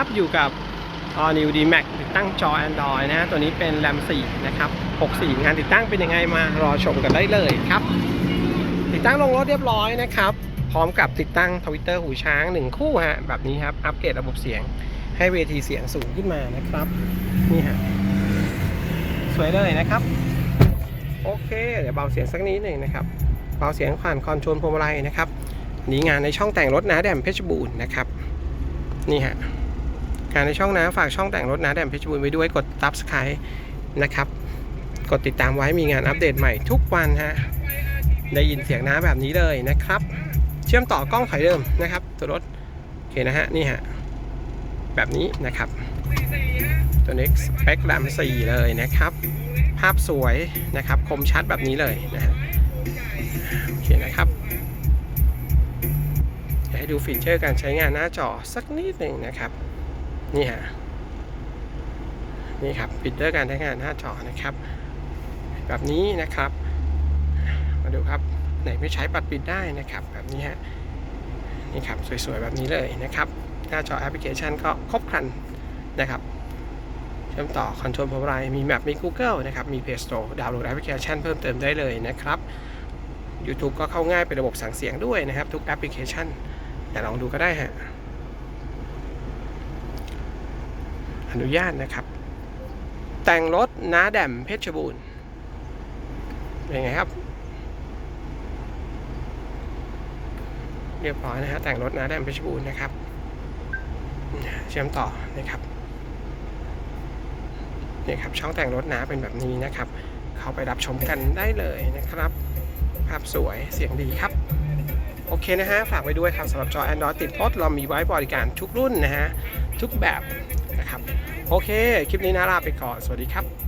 ครับอยู่กับ All New D Max ติดตั้งจอ Android นะฮะตัวนี้เป็น RAM 4 นะครับ 64 งานติดตั้งเป็นยังไงมารอชมกันได้เลยครับ ติดตั้งลงรถเรียบร้อยนะครับ พร้อมกับติดตั้งทวิตเตอร์หูช้าง 1 คู่ฮะ แบบนี้ครับ อัปเกรดระบบเสียง ให้เวทีเสียงสูงขึ้นมานะครับ นี่ฮะ สวยเลยนะครับ โอเค เดี๋ยวเบาเสียงสักนิดหนึ่งนะครับ เบาเสียงผ่านคอนโทรลพวงมาลัยนะครับนนี้งานในช่องแต่งรถนะแดมเพชรบูรณ์นะครับ นี่ฮะ งานในช่องนะฝากช่องแต่งรถนะแดมเพชรบูรณ์ไว้ด้วยกด subscribe นะครับ กดติดตามไว้มีงานอัปเดตใหม่ทุกวันฮะได้ยินเสียงน้าแบบนี้เลยนะครับ เชื่อมต่อกล้องถอยเดิมนะครับ ตัวรถโอเคนะฮะนี่ฮะแบบนี้นะครับ ตัวนี้สเปคแรม4เลยนะครับ ภาพสวยนะครับคมชัดแบบนี้เลยนะฮะโอเคนะครับให้ดูฟีเจอร์การใช้งานหน้าจอสักนิดหนึ่งนะครับ นี่ฮะนี่ครับฟีเจอร์การใช้งานหน้าจอนะครับ แบบนี้นะครับ มาดูครับไหนไม่ใช้ปัดปิดได้นะครับ แบบนี้ฮะนี่ครับสวยๆแบบนี้เลยนะครับ หน้าจอแอปพลิเคชันก็ครบครันนะครับเชื่อมต่อคอนโทรลพวงมาลัยมีแมปมี Google นะครับ มี Play Store ดาวน์โหลดแอปพลิเคชันเพิ่มเติมได้เลยนะครับ YouTube ก็เข้าง่ายเป็นระบบสั่งเสียงด้วยนะครับ ทุกแอปพลิเคชัน แต่ลองดูก็ได้ฮะ อนุญาตนะครับ แต่งรถน้าแดมเพชรบูรณ์เป็นไงครับ เรียบร้อยนะฮะแต่งรถน้าแดมเพชรบูรณ์นะครับ เชื่อมต่อนะครับนี่ครับช่องแต่งรถน้าเป็นแบบนี้นะครับ เข้าไปรับชมกันได้เลยนะครับ ภาพสวยเสียงดีครับ โอเคนะฮะ ฝากไว้ด้วยครับสำหรับจอ Android ติดรถเรามีไว้บริการทุกรุ่นนะฮะ ทุกแบบนะครับ โอเค คลิปนี้นาลาไปก่อน สวัสดีครับ